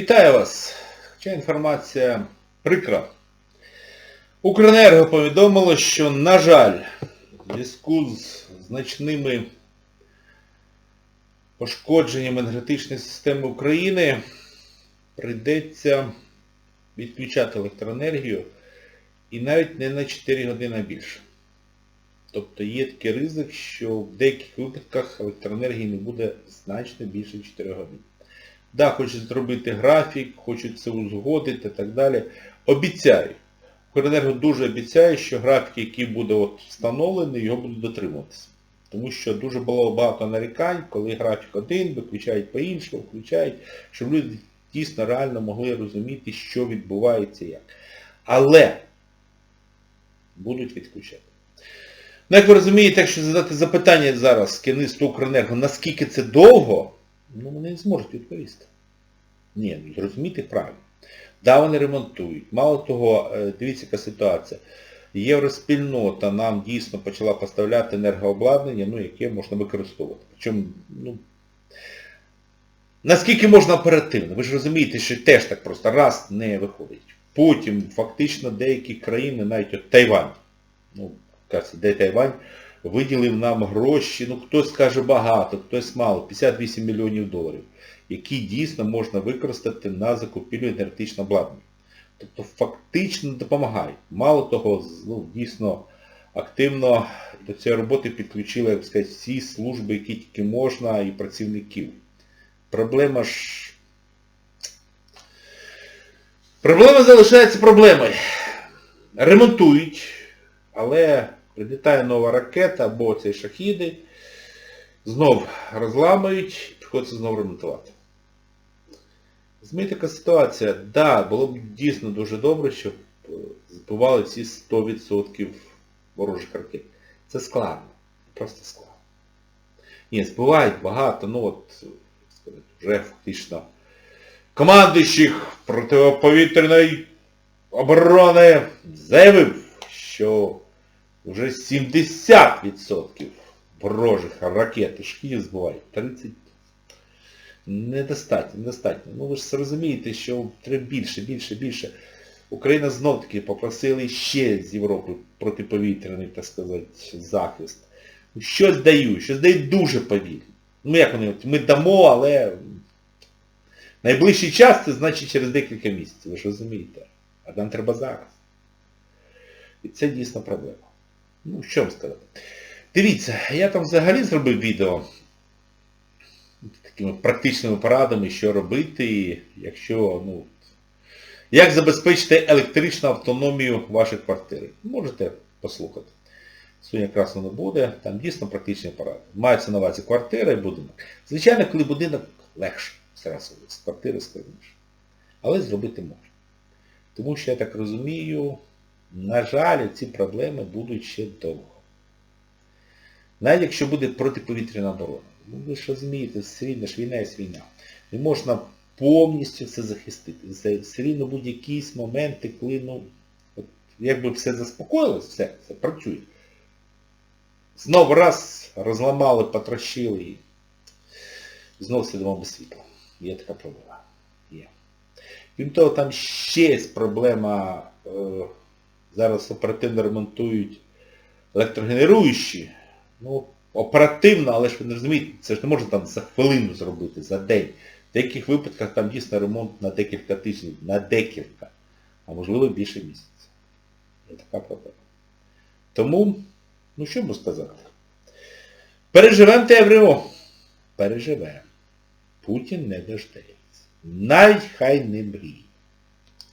Вітаю вас! Хоча інформація прикра. Укренерго повідомило, що, на жаль, в зв'язку з значними пошкодженнями енергетичної системи України прийдеться відключати електроенергію і навіть не на 4 години більше. Тобто є такий ризик, що в деяких випадках електроенергії не буде значно більше 4 годин. Да, хочуть зробити графік, хочуть це узгодити і так далі. Обіцяю. Укренерго дуже обіцяє, що графік, який буде от встановлений, його будуть дотримуватися. Тому що дуже було багато нарікань, коли графік один, виключають по-іншому, включають, щоб люди дійсно реально могли розуміти, що відбувається як. Але будуть відключати. Ну, як ви розумієте, якщо задати запитання зараз керівництву Укренерго, наскільки це довго, ну вони не зможуть відповісти. Ні, ну зрозумійте правильно. Да, вони ремонтують. Мало того, е, дивіться, яка ситуація. Євроспільнота нам дійсно почала поставляти енергообладнання, ну, яке можна використовувати. Причому, ну, наскільки можна оперативно? Ви ж розумієте, що теж так просто раз не виходить. Потім фактично деякі країни, навіть от Тайвань, ну, кажеться, де Тайвань, виділив нам гроші, ну хтось каже багато, хтось мало, 58 мільйонів доларів, які дійсно можна використати на закупівлю енергетичного обладнання. Тобто фактично допомагають. Мало того, ну, дійсно активно до цієї роботи підключили, як сказати, всі служби, які тільки можна, і працівників. Проблема ж... Проблема залишається проблемою. Ремонтують, але прилітає нова ракета або ці шахіди, знов розламують приходиться знов ремонтувати. Змієте така ситуація, так, да, було б дійсно дуже добре, щоб е, збивали ці 100% ворожих ракет. Це складно. Просто складно. Ні, збивають багато, ну от, сказати, вже фактично командуючих протиповітряної оборони заявив, що вже 70% ворожих ракет і шкідів збивають. 30 недостатньо, недостатньо. Ну ви ж розумієте, що треба більше, більше, більше. Україна знов таки попросили ще з Європи протиповітряний, так сказати, захист. Щось дають, щось дають дуже повільно. Ну як вони, ми дамо, але найближчий час це значить через декілька місяців, ви ж розумієте. А нам треба зараз. І це дійсно проблема. Ну, що вам сказати. Дивіться, я там взагалі зробив відео з такими практичними порадами, що робити, якщо, ну, як забезпечити електричну автономію вашої квартири. Можете послухати. Сьогодні якраз воно буде, там дійсно практичні поради. Мається на увазі квартира і будинок. Звичайно, коли будинок легше, зразу, з квартири складніше. Але зробити можна. Тому що, я так розумію, на жаль, ці проблеми будуть ще довго. Навіть якщо буде протиповітряна оборона. Ну ви ж розумієте, все рівно ж війна є війна. Не можна повністю все захистити. Це все рівно будуть якісь моменти, коли, ну, от, якби все заспокоїлось, все, все працює. Знову раз розламали, потрощили і знов сидимо без світла. Є така проблема. Є. Крім того, там ще є проблема, е, зараз оперативно ремонтують електрогенеруючі. Ну, оперативно, але ж ви не розумієте, це ж не можна там за хвилину зробити, за день. В деяких випадках там дійсно ремонт на декілька тижнів, на декілька, а можливо більше місяців. Є така проблема. Тому, ну що можу сказати? Переживемо темряву. Переживемо. Путін не дождеться. Навіть хай не мріє.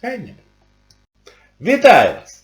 Хай не мріє. Вітаю вас!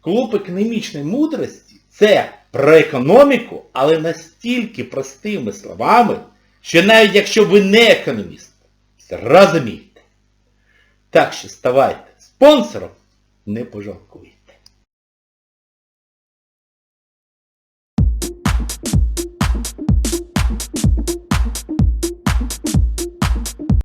Клуб економічної мудрості це про економіку, але настільки простими словами, що навіть якщо ви не економіст, зрозумієте. Так що ставайте спонсором, не пожалкуйте.